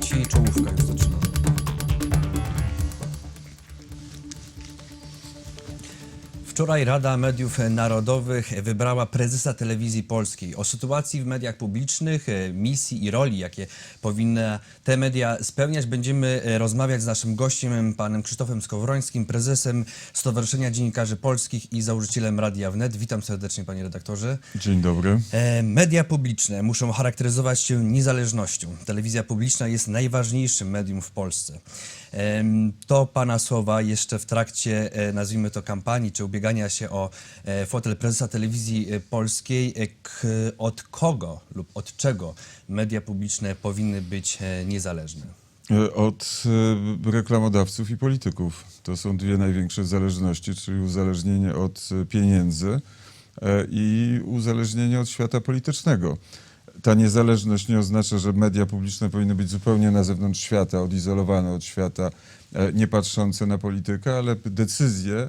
去祝福个人都。Wczoraj Rada Mediów Narodowych wybrała prezesa telewizji polskiej. O sytuacji w mediach publicznych, e, misji i roli, jakie powinny te media spełniać, będziemy e, rozmawiać z naszym gościem, panem Krzysztofem Skowrońskim, prezesem Stowarzyszenia Dziennikarzy Polskich i założycielem Radia Wnet. Witam serdecznie, panie redaktorze. Dzień dobry. E, Media publiczne muszą charakteryzować się niezależnością. Telewizja publiczna jest najważniejszym medium w Polsce. To pana słowa jeszcze w trakcie, nazwijmy to, kampanii czy ubiegania się o e, fotel prezesa telewizji e, polskiej. E, od kogo lub od czego media publiczne powinny być niezależne? Od reklamodawców i polityków. To są dwie największe zależności, czyli uzależnienie od pieniędzy i uzależnienie od świata politycznego. Ta niezależność nie oznacza, że media publiczne powinny być zupełnie na zewnątrz świata, odizolowane od świata, nie patrzące na politykę, ale decyzje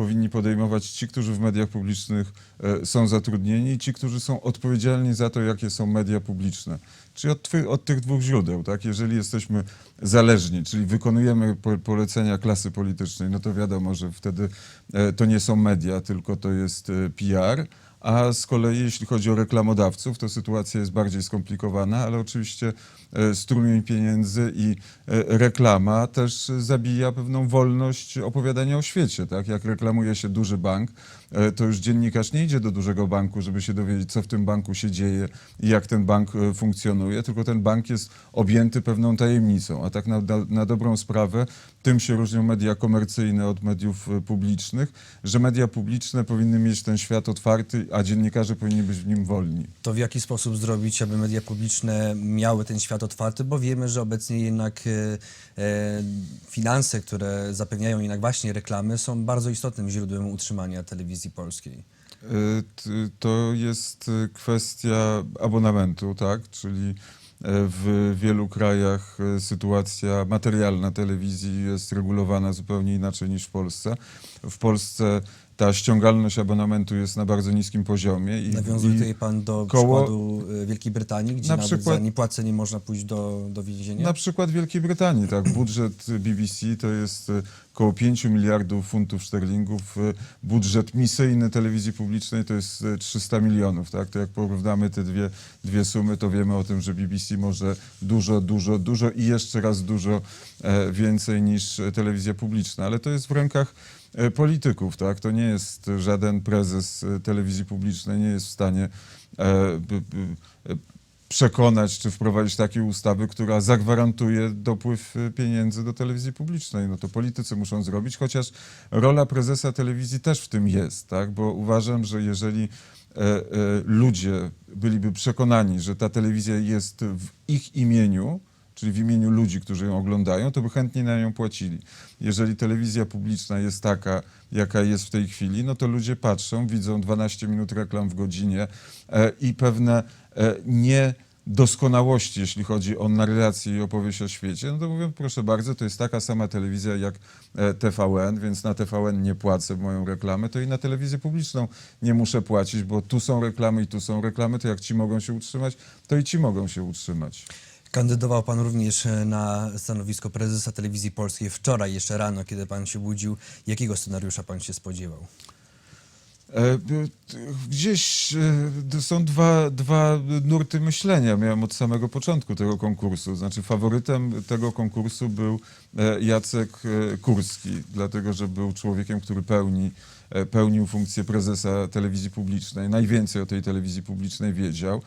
powinni podejmować ci, którzy w mediach publicznych e, są zatrudnieni i ci, którzy są odpowiedzialni za to, jakie są media publiczne. Czyli od, od tych dwóch źródeł, tak? Jeżeli jesteśmy zależni, czyli wykonujemy po, polecenia klasy politycznej, no to wiadomo, że wtedy e, to nie są media, tylko to jest e, PR. A z kolei, jeśli chodzi o reklamodawców, to sytuacja jest bardziej skomplikowana, ale oczywiście e, strumień pieniędzy i e, reklama też zabija pewną wolność opowiadania o świecie. Tak? Jak reklamuje się duży bank, e, to już dziennikarz nie idzie do dużego banku, żeby się dowiedzieć, co w tym banku się dzieje i jak ten bank funkcjonuje, tylko ten bank jest objęty pewną tajemnicą. A tak na, na, dobrą sprawę, tym się różnią media komercyjne od mediów publicznych, że media publiczne powinny mieć ten świat otwarty, a dziennikarze powinni być w nim wolni. To w jaki sposób zrobić, aby media publiczne miały ten świat otwarty, bo wiemy, że obecnie jednak e, e, finanse, które zapewniają jednak właśnie reklamy, są bardzo istotnym źródłem utrzymania telewizji polskiej. T- To jest kwestia abonamentu, tak? Czyli e, w wielu krajach e, sytuacja materialna telewizji jest regulowana zupełnie inaczej niż w Polsce. W Polsce ta ściągalność abonamentu jest na bardzo niskim poziomie. I, Nawiązuje i tutaj pan do koło- przykładu e, Wielkiej Brytanii, gdzie Na nawet za przykład- niepłacenie można pójść do, do więzienia? Na przykład Wielkiej Brytanii, tak. Budżet BBC to jest e, około 5 miliardów funtów szterlingów. e, Budżet misyjny telewizji publicznej to jest e, 300 milionów, tak. To jak porównamy te dwie, dwie sumy, to wiemy o tym, że BBC może dużo, dużo, dużo i jeszcze raz dużo e, więcej niż telewizja publiczna. Ale to jest w rękach polityków, tak. To nie jest żaden prezes e, telewizji publicznej, nie jest w stanie e, e, przekonać czy wprowadzić takie ustawy, która zagwarantuje dopływ e, pieniędzy do telewizji publicznej. No to politycy muszą zrobić, chociaż rola prezesa telewizji też w tym jest, tak? bo uważam, że jeżeli e, e, ludzie byliby przekonani, że ta telewizja jest w ich imieniu, czyli w imieniu ludzi, którzy ją oglądają, to by chętnie na nią płacili. Jeżeli telewizja publiczna jest taka, jaka jest w tej chwili, no to ludzie patrzą, widzą 12 minut reklam w godzinie e, i pewne e, niedoskonałości, jeśli chodzi o narrację i opowieść o świecie, no to mówią, proszę bardzo, to jest taka sama telewizja jak e, TVN, więc na TVN nie płacę moją reklamę, to i na telewizję publiczną nie muszę płacić, bo tu są reklamy i tu są reklamy, to jak ci mogą się utrzymać, to i ci mogą się utrzymać. Kandydował pan również e, na stanowisko prezesa telewizji polskiej wczoraj, jeszcze rano, kiedy pan się budził. Jakiego scenariusza pan się spodziewał? E, Gdzieś e, są dwa, dwa nurty myślenia. Miałem od samego początku tego konkursu. Znaczy, faworytem tego konkursu był Jacek Kurski, dlatego że był człowiekiem, który pełni, pełnił funkcję prezesa telewizji publicznej. Najwięcej o tej telewizji publicznej wiedział.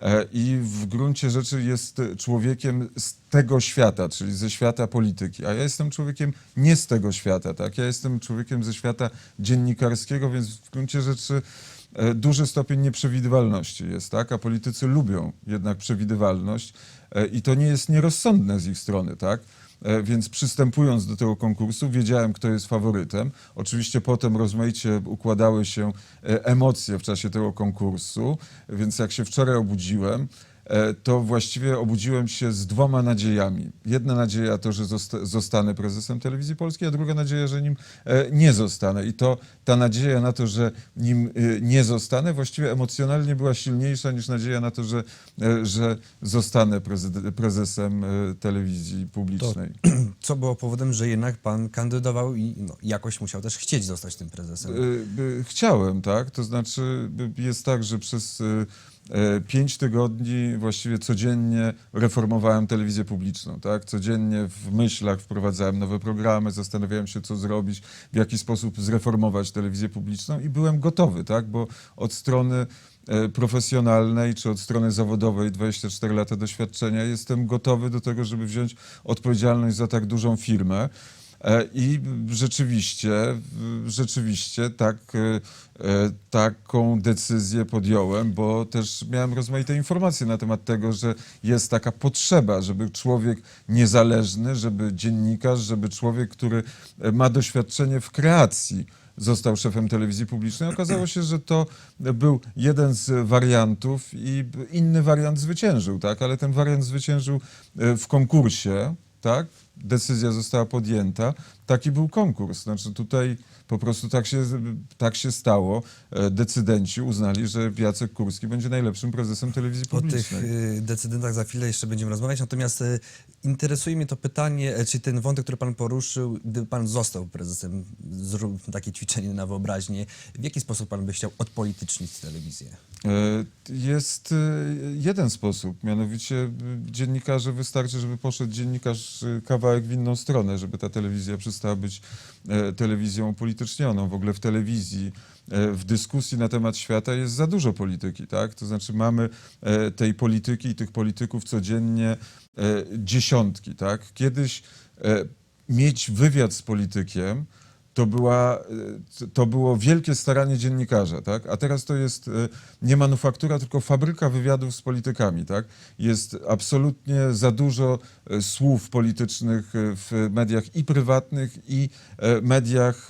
E, I w gruncie rzeczy jest człowiekiem z tego świata, czyli ze świata polityki. A ja jestem człowiekiem nie z tego świata, tak? Ja jestem człowiekiem ze świata dziennikarskiego, więc w gruncie rzeczy e, duży stopień nieprzewidywalności jest, tak? A politycy lubią jednak przewidywalność e, i to nie jest nierozsądne z ich strony, tak? E, Więc przystępując do tego konkursu, wiedziałem, kto jest faworytem. Oczywiście potem rozmaicie układały się e, emocje w czasie tego konkursu, więc jak się wczoraj obudziłem, to właściwie obudziłem się z dwoma nadziejami. Jedna nadzieja to, że zosta- zostanę prezesem telewizji polskiej, a druga nadzieja, że nim e, nie zostanę. I to ta nadzieja na to, że nim e, nie zostanę, właściwie emocjonalnie była silniejsza niż nadzieja na to, że, e, że zostanę prezesem e, telewizji publicznej. Co było powodem, że jednak pan kandydował i no, jakoś musiał też chcieć zostać tym prezesem? Chciałem, tak. To znaczy, jest tak, że przez pięć tygodni właściwie codziennie reformowałem telewizję publiczną, tak. Codziennie w myślach wprowadzałem nowe programy, zastanawiałem się, co zrobić, w jaki sposób zreformować telewizję publiczną i byłem gotowy, tak, bo od strony e, profesjonalnej czy od strony zawodowej 24 lata doświadczenia jestem gotowy do tego, żeby wziąć odpowiedzialność za tak dużą firmę. E, I rzeczywiście, rzeczywiście tak, e, e, taką decyzję podjąłem, bo też miałem rozmaite informacje na temat tego, że jest taka potrzeba, żeby człowiek niezależny, żeby dziennikarz, żeby człowiek, który ma doświadczenie w kreacji, został szefem telewizji publicznej. Okazało się, że to był jeden z wariantów i inny wariant zwyciężył, tak? Ale ten wariant zwyciężył w konkursie, tak? Decyzja została podjęta. Taki był konkurs. Znaczy tutaj po prostu tak się, tak się stało. E, Decydenci uznali, że Jacek Kurski będzie najlepszym prezesem telewizji O tych publicznej. y, decydentach za chwilę jeszcze będziemy rozmawiać, natomiast y, interesuje mnie to pytanie, e, czy ten wątek, który pan poruszył, gdyby pan został prezesem, zrób takie ćwiczenie na wyobraźnię, w jaki sposób pan by chciał odpolitycznić telewizję? E, Jest e, jeden sposób, mianowicie e, dziennikarze wystarczy, żeby poszedł dziennikarz e, kawałek w inną stronę, żeby ta telewizja przestała być e, telewizją upolitycznioną. W ogóle w telewizji, e, w dyskusji na temat świata jest za dużo polityki, tak? To znaczy mamy e, tej polityki i tych polityków codziennie dziesiątki, tak? Kiedyś mieć wywiad z politykiem, to, była, e, to było wielkie staranie dziennikarza, tak? A teraz to jest e, nie manufaktura, tylko fabryka wywiadów z politykami, tak? Jest absolutnie za dużo e, słów politycznych w mediach i prywatnych, i mediach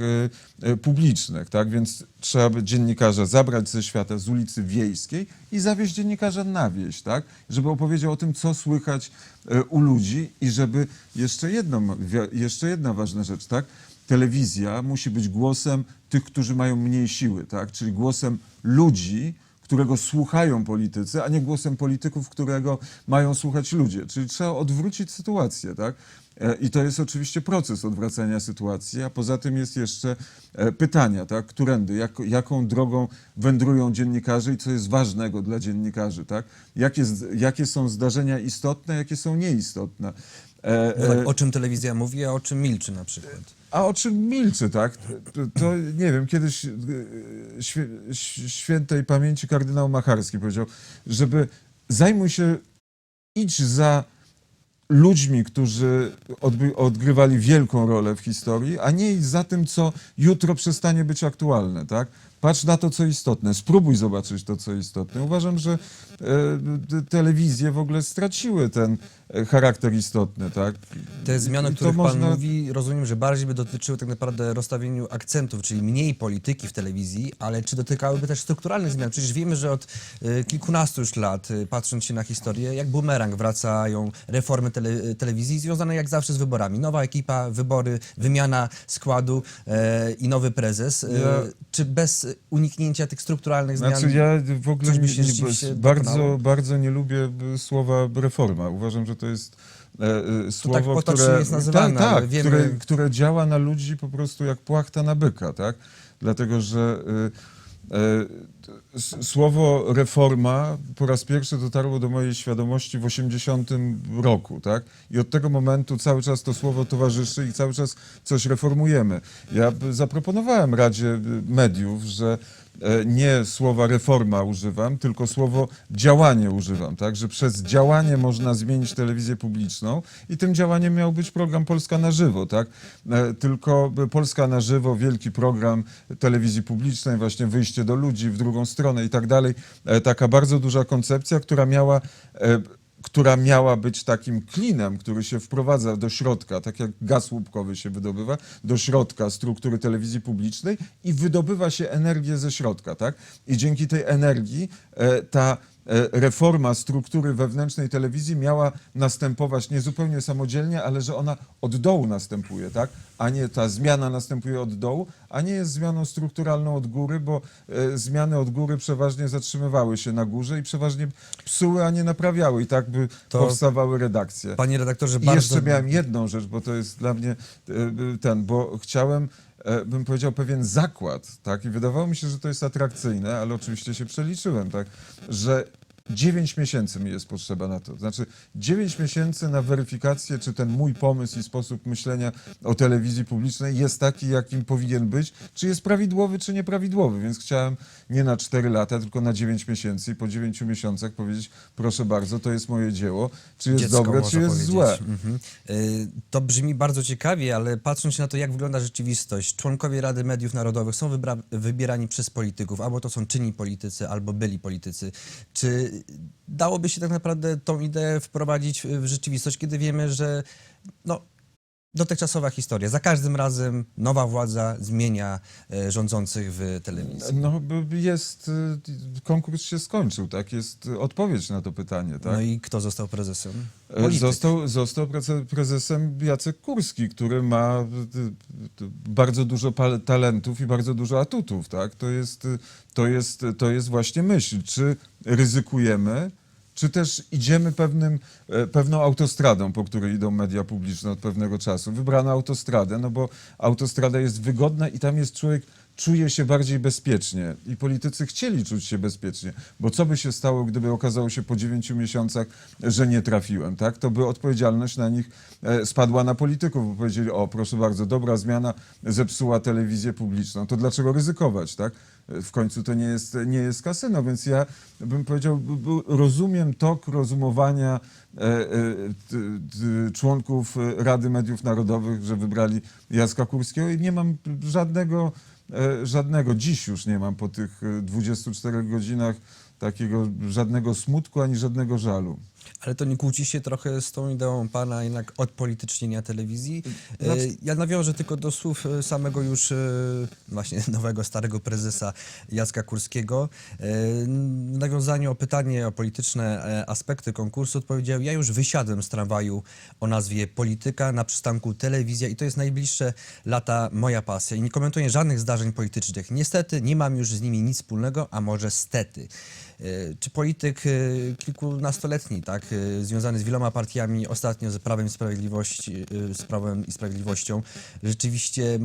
publicznych, tak? Więc trzeba by dziennikarza zabrać ze świata, z ulicy Wiejskiej i zawieźć dziennikarza na wieś, tak? Żeby opowiedział o tym, co słychać u ludzi i żeby jeszcze, jedną, wi- jeszcze jedna ważna rzecz, tak? Telewizja musi być głosem tych, którzy mają mniej siły, tak? czyli głosem ludzi, którego słuchają politycy, a nie głosem polityków, którego mają słuchać ludzie. Czyli trzeba odwrócić sytuację. Tak? E, I to jest oczywiście proces odwracania sytuacji, a poza tym jest jeszcze e, pytania, tak? którędy, jak, jaką drogą wędrują dziennikarze i co jest ważnego dla dziennikarzy. Tak? Jakie, jakie są zdarzenia istotne, jakie są nieistotne. E, No tak, o czym telewizja mówi, a o czym milczy na przykład? A o czym milczy, tak? To, to nie wiem, kiedyś e, świe, świętej pamięci kardynał Macharski powiedział, żeby zajmuj się, idź za ludźmi, którzy odgrywali wielką rolę w historii, a nie idź za tym, co jutro przestanie być aktualne, tak? Patrz na to, co istotne, spróbuj zobaczyć to, co istotne. Uważam, że e, te- telewizje w ogóle straciły ten charakter istotny, tak? Te zmiany, o których pan można- mówi, rozumiem, że bardziej by dotyczyły tak naprawdę rozstawieniu akcentów, czyli mniej polityki w telewizji, ale czy dotykałyby też strukturalnych zmian? Przecież wiemy, że od y, kilkunastu już lat, y, patrząc się na historię, jak bumerang wracają reformy tele, telewizji związane jak zawsze z wyborami. Nowa ekipa, wybory, wymiana składu e, i nowy prezes. E, Ja- Czy bez uniknięcia tych strukturalnych zmian? Znaczy ja w ogóle nie, się nie, bardzo, dokonało? bardzo nie lubię y, słowa reforma. Uważam, że to jest e, e, słowo, potocznie które, jest nazywane, tak, ale tak, wiemy- które, które działa na ludzi po prostu jak płachta na byka, tak? Dlatego, że e, s- słowo reforma po raz pierwszy dotarło do mojej świadomości w 80 roku, tak? I od tego momentu cały czas to słowo towarzyszy i cały czas coś reformujemy. Ja zaproponowałem Radzie Mediów, że e, nie słowa reforma używam, tylko słowo działanie używam, tak? Że przez działanie można zmienić telewizję publiczną i tym działaniem miał być program Polska na żywo, tak? E, Tylko Polska na żywo, wielki program telewizji publicznej, właśnie wyjście do ludzi w drugą stronę i tak dalej. E, Taka bardzo duża koncepcja, która miała e, która miała być takim klinem, który się wprowadza do środka, tak jak gaz łupkowy się wydobywa, do środka struktury telewizji publicznej i wydobywa się energię ze środka, tak? I dzięki tej energii e, ta reforma struktury wewnętrznej telewizji miała następować nie zupełnie samodzielnie, ale że ona od dołu następuje, tak? A nie ta zmiana następuje od dołu, a nie jest zmianą strukturalną od góry, bo e, zmiany od góry przeważnie zatrzymywały się na górze i przeważnie psuły, a nie naprawiały i tak by To- powstawały redakcje. Panie redaktorze, I bardzo... jeszcze miałem jedną rzecz, bo to jest dla mnie e, ten, bo chciałem, e, bym powiedział, pewien zakład, tak? I wydawało mi się, że to jest atrakcyjne, ale oczywiście się przeliczyłem, tak? Że 9 miesięcy mi jest potrzeba na to. Znaczy 9 miesięcy na weryfikację, czy ten mój pomysł i sposób myślenia o telewizji publicznej jest taki, jakim powinien być, czy jest prawidłowy, czy nieprawidłowy. Więc chciałem nie na 4 lata, tylko na 9 miesięcy i po 9 miesiącach powiedzieć, proszę bardzo, to jest moje dzieło, czy jest Dziecko, dobre, czy jest powiedzieć. złe. Mhm. Y, To brzmi bardzo ciekawie, ale patrząc na to, jak wygląda rzeczywistość, członkowie Rady Mediów Narodowych są wybierani przez polityków, albo to są czynni politycy, albo byli politycy. Czy dałoby się tak naprawdę tą ideę wprowadzić w rzeczywistość, kiedy wiemy, że no, dotychczasowa historia, za każdym razem nowa władza zmienia e, rządzących w telewizji? No, b- jest, y, konkurs się skończył, tak? Jest y, odpowiedź na to pytanie, tak? No i kto został prezesem? E, Polityk. Został, został prece- prezesem Jacek Kurski, który ma y, y, bardzo dużo pal- talentów i bardzo dużo atutów, tak? To jest, y, to jest, to jest właśnie myśl, czy ryzykujemy, czy też idziemy pewnym, e, pewną autostradą, po której idą media publiczne od pewnego czasu. Wybrano autostradę, no bo autostrada jest wygodna i tam jest człowiek, czuje się bardziej bezpiecznie. I politycy chcieli czuć się bezpiecznie, bo co by się stało, gdyby okazało się po dziewięciu miesiącach, że nie trafiłem, tak? To by odpowiedzialność na nich e, spadła na polityków, bo powiedzieli, o proszę bardzo, dobra zmiana zepsuła telewizję publiczną, to dlaczego ryzykować, tak? W końcu to nie jest, nie jest kasyno, więc ja bym powiedział, rozumiem tok rozumowania e, e, członków Rady Mediów Narodowych, że wybrali Jacka Kurskiego i nie mam żadnego, e, żadnego, dziś już nie mam po tych e, 24 godzinach takiego żadnego smutku ani żadnego żalu. Ale to nie kłóci się trochę z tą ideą pana jednak odpolitycznienia telewizji? E, Znaczy- Ja nawiążę tylko do słów e, samego już e, właśnie nowego, starego prezesa Jacka Kurskiego. W nawiązaniu o pytanie o polityczne aspekty konkursu odpowiedział, ja już wysiadłem z tramwaju o nazwie Polityka na przystanku Telewizja i to jest najbliższe lata moja pasja i nie komentuję żadnych zdarzeń politycznych. Niestety nie mam już z nimi nic wspólnego, a może stety. E, Czy polityk e, kilkunastoletni, tak, e, związany z wieloma partiami, ostatnio z Prawem i Sprawiedliwości, z Prawem i Sprawiedliwością, rzeczywiście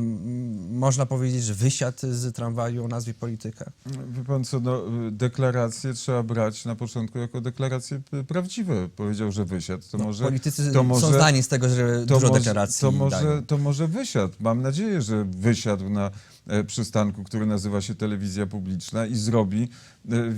można powiedzieć, że wysiadł z tramwaju o nazwie polityka? Wie pan co, no, deklaracje trzeba brać na początku jako deklaracje prawdziwe. Powiedział, że wysiadł. To No, może, politycy to są może, zdani z tego, że dużo może, deklaracji to może, dają. to może wysiadł. Mam nadzieję, że wysiadł na przystanku, który nazywa się telewizja publiczna i zrobi e,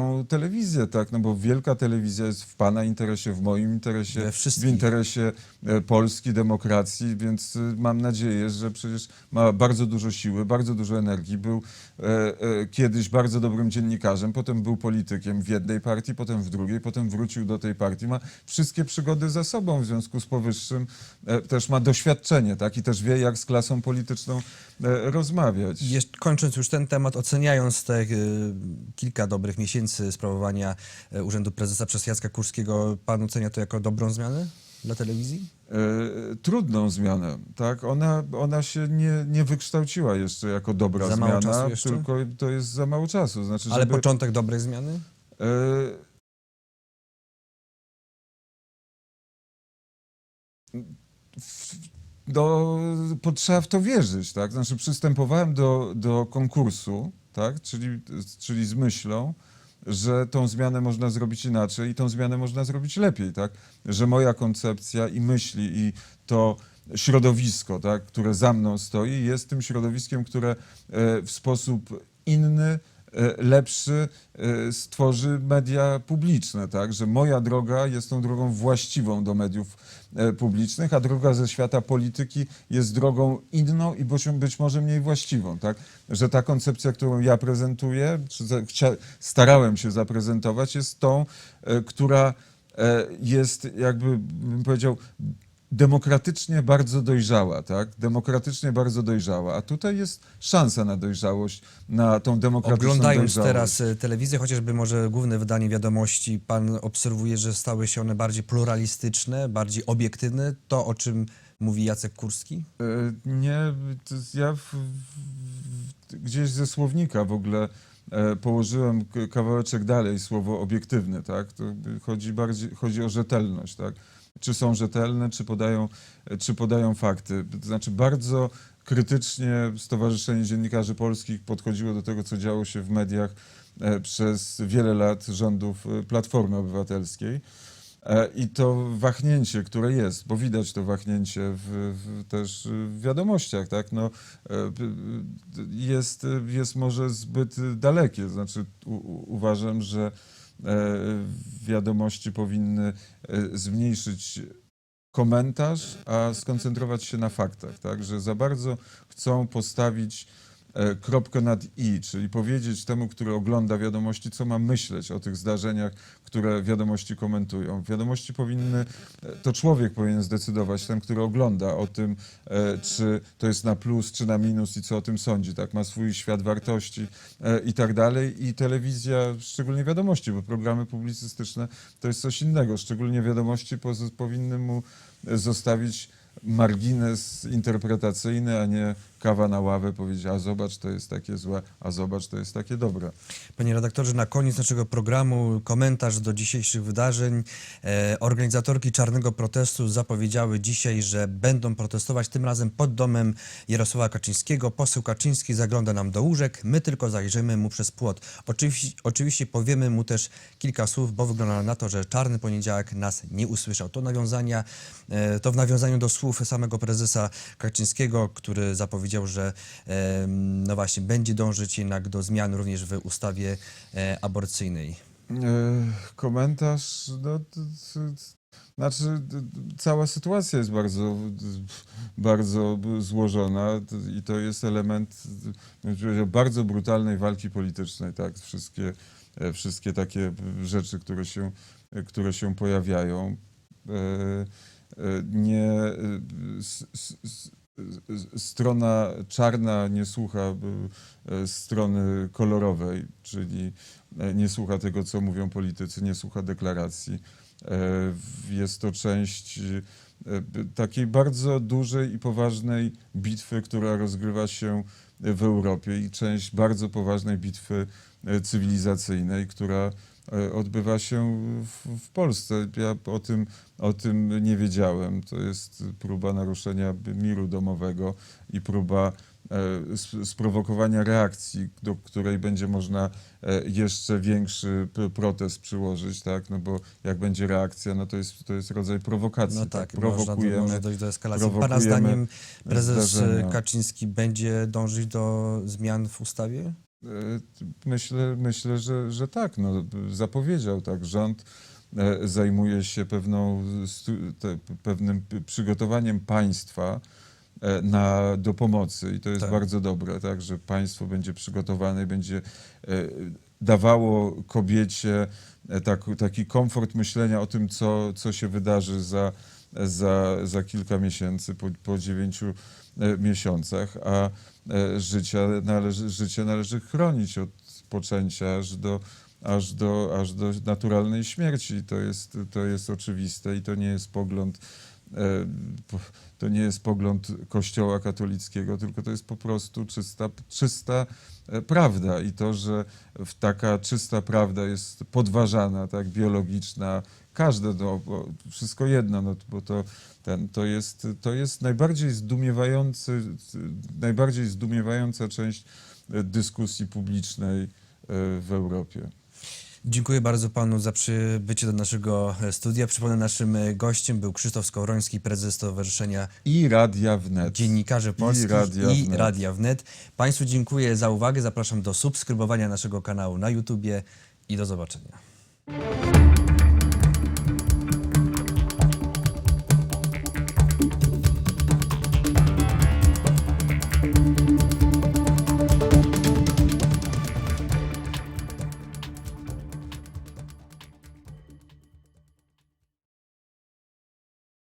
wielką telewizję, tak? No bo wielka telewizja jest w pana interesie, w moim interesie, w interesie e, Polski, demokracji, więc e, mam nadzieję, że przecież ma bardzo dużo siły, bardzo dużo energii. Był e, e, kiedyś bardzo dobrym dziennikarzem, potem był politykiem w jednej partii, potem w drugiej, potem wrócił do tej partii. Ma wszystkie przygody za sobą, w związku z powyższym e, też ma doświadczenie, tak? I też wie, jak z klasą polityczną e, rozmawiać. Jeszcze kończąc już ten temat, oceniając te y, kilka dobrych miesięcy sprawowania y, Urzędu Prezesa przez Jacka Kurskiego, pan ocenia to jako dobrą zmianę dla telewizji? e, trudną zmianę, tak? Ona, ona się nie, nie wykształciła jeszcze jako dobra Za mało zmiana, czasu jeszcze? tylko to jest za mało czasu. Znaczy, Ale żeby, początek dobrej zmiany? e, w- do, po, trzeba w to wierzyć, tak? Znaczy przystępowałem do, do konkursu, tak? Czyli, czyli z myślą, że tą zmianę można zrobić inaczej i tą zmianę można zrobić lepiej, tak? Że moja koncepcja i myśli i to środowisko, tak, które za mną stoi, jest tym środowiskiem, które e, w sposób inny, lepszy e, stworzy media publiczne, tak? Że moja droga jest tą drogą właściwą do mediów e, publicznych, a droga ze świata polityki jest drogą inną i być, może mniej właściwą, tak? Że ta koncepcja, którą ja prezentuję, czy starałem się zaprezentować, jest tą, e, która e, jest jakby, bym powiedział, demokratycznie bardzo dojrzała, tak? Demokratycznie bardzo dojrzała. A tutaj jest szansa na dojrzałość, na tą demokratyczną Oglądając dojrzałość. teraz e, telewizję, chociażby może główne wydanie wiadomości, pan obserwuje, że stały się one bardziej pluralistyczne, bardziej obiektywne. To, o czym mówi Jacek Kurski? E, Nie, ja w, w, gdzieś ze słownika w ogóle e, położyłem kawałeczek dalej słowo obiektywny, tak? To chodzi bardziej, chodzi o rzetelność, tak? Czy są rzetelne, czy podają, czy podają fakty. To znaczy bardzo krytycznie Stowarzyszenie Dziennikarzy Polskich podchodziło do tego, co działo się w mediach e, przez wiele lat rządów e, Platformy Obywatelskiej. E, I to wahnięcie, które jest, bo widać to wahnięcie w, w, też w wiadomościach, tak? No, jest, jest może zbyt dalekie. Znaczy, u, uważam, że wiadomości powinny e, zmniejszyć komentarz, a skoncentrować się na faktach, tak? Że za bardzo chcą postawić e, kropkę nad i, czyli powiedzieć temu, który ogląda wiadomości, co ma myśleć o tych zdarzeniach, które wiadomości komentują. Wiadomości powinny, e, to człowiek powinien zdecydować, ten, który ogląda o tym, e, czy to jest na plus, czy na minus i co o tym sądzi, tak? Ma swój świat wartości e, i tak dalej. I telewizja, szczególnie wiadomości, bo programy publicystyczne to jest coś innego. Szczególnie wiadomości powinny mu e, zostawić margines interpretacyjny, a nie kawa na ławę, powiedzieć, a zobacz, to jest takie złe, a zobacz, to jest takie dobre. Panie redaktorze, na koniec naszego programu komentarz do dzisiejszych wydarzeń. E, organizatorki Czarnego Protestu zapowiedziały dzisiaj, że będą protestować tym razem pod domem Jarosława Kaczyńskiego. Poseł Kaczyński zagląda nam do łóżek, my tylko zajrzymy mu przez płot. Oczywiście, oczywiście powiemy mu też kilka słów, bo wygląda na to, że Czarny Poniedziałek nas nie usłyszał. To, nawiązania, e, to w nawiązaniu do słów samego prezesa Kaczyńskiego, który zapowiedział, że e, no właśnie będzie dążyć jednak do zmian również w ustawie e, aborcyjnej. E, komentarz, no, znaczy cała sytuacja jest bardzo, bardzo złożona i to jest element powiedział, bardzo brutalnej walki politycznej, tak, wszystkie, e, wszystkie takie rzeczy, które się, które się pojawiają. Nie, strona czarna nie słucha e, strony kolorowej, czyli e, nie słucha tego, co mówią politycy, nie słucha deklaracji. E, Jest to część takiej bardzo dużej i poważnej bitwy, która rozgrywa się w Europie i część bardzo poważnej bitwy cywilizacyjnej, która odbywa się w, w Polsce. Ja o tym, o tym nie wiedziałem. To jest próba naruszenia miru domowego i próba e, sp- sprowokowania reakcji, do której będzie można e, jeszcze większy protest przyłożyć, tak? No bo jak będzie reakcja, no to jest, to jest rodzaj prowokacji. No tak, można, prowokujemy. może dojść do eskalacji. Pana zdaniem prezes zdarzenia. Kaczyński będzie dążyć do zmian w ustawie? E, Myślę, myślę że, że tak. No, zapowiedział tak. Rząd e, zajmuje się pewną, pewnym przygotowaniem państwa e, na, do pomocy i to jest Tak. bardzo dobre, tak, że państwo będzie przygotowane, będzie e, dawało kobiecie tak, taki komfort myślenia o tym, co, co się wydarzy za, za, za kilka miesięcy, po, po dziewięciu e, miesiącach, a e, życia należy, życie należy chronić od poczęcia aż do, aż do, aż do naturalnej śmierci. To jest, to jest oczywiste i to nie jest pogląd po- to nie jest pogląd Kościoła katolickiego, tylko to jest po prostu czysta, czysta e, prawda i to, że taka czysta prawda jest podważana, tak, biologiczna, każde, no, wszystko jedno, no, bo to, ten, to, jest, to jest najbardziej zdumiewający, najbardziej zdumiewająca część e, dyskusji publicznej e, w Europie. Dziękuję bardzo panu za przybycie do naszego e, studia. Przypomnę, naszym e, gościem był Krzysztof Skowroński, prezes Stowarzyszenia I Radia Wnet. Dziennikarzy Polskich Radia i Wnet. Radia Wnet. Państwu dziękuję za uwagę. Zapraszam do subskrybowania naszego kanału na YouTubie i do zobaczenia.